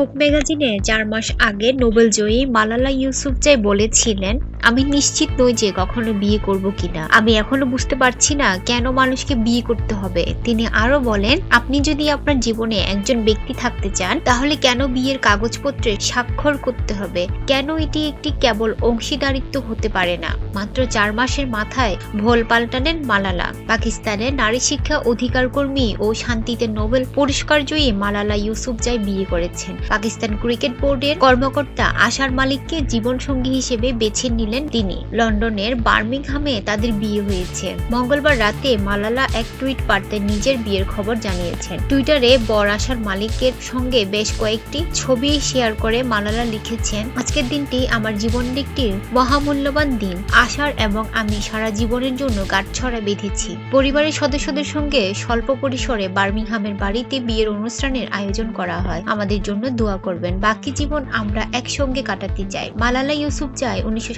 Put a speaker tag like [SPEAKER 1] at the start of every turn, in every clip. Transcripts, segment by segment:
[SPEAKER 1] ভোগ ম্যাগাজিনে চার মাস আগে নোবেল জয়ী মালালা ইউসুফজাই বলেছিলেন, আমি নিশ্চিত নই যে কখনো বিয়ে করব কিনা। আমি এখনও বুঝতে পারছি না কেন মানুষকে বিয়ে করতে হবে। তিনি আরও বলেন, আপনি যদি আপনার জীবনে একজন ব্যক্তি থাকতে চান, তাহলে কেন বিয়ের কাগজপত্রে স্বাক্ষর করতে হবে? কেন এটি একটি কেবল অংশীদারিত্ব হতে পারে না? মাত্র চার মাসের মাথায় ভোল পাল্টালেন মালালা। পাকিস্তানের নারী শিক্ষা অধিকার কর্মী ও শান্তিতে নোবেল পুরস্কার জয়ী মালালা ইউসুফ ইউসুফজাই বিয়ে করেছেন। পাকিস্তান ক্রিকেট বোর্ডের কর্মকর্তা আশার মালিককে জীবনসঙ্গী হিসেবে বেছে নিলেন তিনি। লন্ডনের বার্মিংহামে তাদের বিয়ে হয়েছে। মঙ্গলবার রাতে মালালা এক টুইট বার্তে নিজের বিয়ের খবর জানিয়েছেন। টুইটারে বর আশার মালিকের সঙ্গে বেশ কয়েকটি ছবি শেয়ার করে মালালা লিখেছেন, আজকের দিনটি আমার জীবনের একটি মহামূল্যবান দিন। আশার এবং আমি সারা জীবনের জন্য গাঁটছড়া বেঁধেছি। পরিবারের সদস্যদের সঙ্গে স্বল্প পরিসরে বার্মিংহামের বাড়িতে বিয়ের অনুষ্ঠানের আয়োজন করা হয়। আমাদের জন্য দোয়া করবেন। বাকি জীবন আমরা একসঙ্গে কাটাতে চাই। মালালা ইউসুফ জাই উনিশশো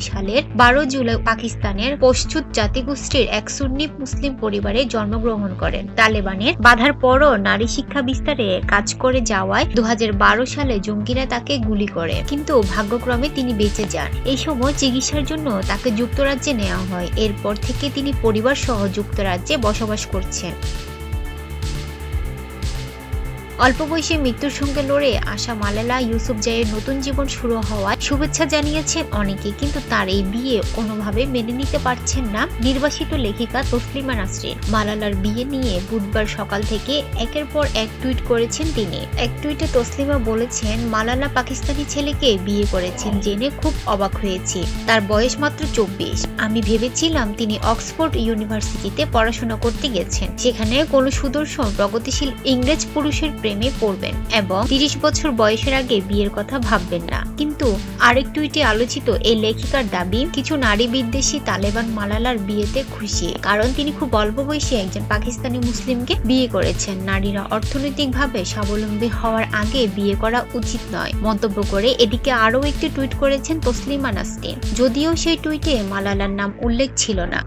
[SPEAKER 1] সালের বারো জুলাই পাকিস্তানের পশ্চুত জাতিগোষ্ঠীর এক সুন্নি মুসলিম পরিবারে জন্মগ্রহণ করেন। তালেবানের বাধার পরও নারী শিক্ষা বিস্তারে কাজ করে যাওয়ায় দু হাজার বারো সালে জঙ্গিরা তাকে গুলি করে। কিন্তু ভাগ্যক্রমে তিনি বেঁচে যান। এই সময় চিকিৎসার জন্য তাকে যুক্তরাজ্যে নেওয়া হয়। এরপর থেকে তিনি পরিবার সহ যুক্তরাজ্যে বসবাস করছেন। অল্প বয়সে মৃত্যুর সঙ্গে লড়ে আসা মালালা ইউসুফ জাইয়ের নতুন জীবন শুরু হওয়ায় শুভেচ্ছা জানিয়েছেন অনেকে, কিন্তু তার এই বিয়ে কোনোভাবে মেনে নিতে পারছেন না নির্বাসিত লেখিকা তসলিমা নাসরিন। মালালার বিয়ে নিয়ে বুধবার সকাল থেকে একের পর এক টুইট করেছেন তিনি। এক টুইটে তসলিমা বলেছেন, মালালা পাকিস্তানি ছেলেকে বিয়ে করেছেন জেনে খুব অবাক হয়েছি। তার বয়স মাত্র চব্বিশ। আমি ভেবেছিলাম তিনি অক্সফোর্ড ইউনিভার্সিটিতে পড়াশোনা করতে গেছেন। সেখানে কোনো সুদর্শন, প্রগতিশীল ইংরেজ পুরুষের প্রেমে পড়বেন এবং তিরিশ বছর বয়সের আগে বিয়ের কথা ভাববেন না। কিন্তু আরেক টুইটে আলোচিত এই লেখিকার দাবি, কিছু নারী বিদ্বেষী তালেবান মালালার বিয়েতে খুশি, কারণ তিনি খুব অল্প বয়সে একজন পাকিস্তানি মুসলিমকে বিয়ে করেছেন। নারীরা অর্থনৈতিকভাবে স্বাবলম্বী হওয়ার আগে বিয়ে করা উচিত নয়। মন্তব্য করে এদিকে আরও একটি টুইট করেছেন তসলিমা নাসরিন। যদিও সেই টুইটে মালালার নাম উল্লেখ ছিল না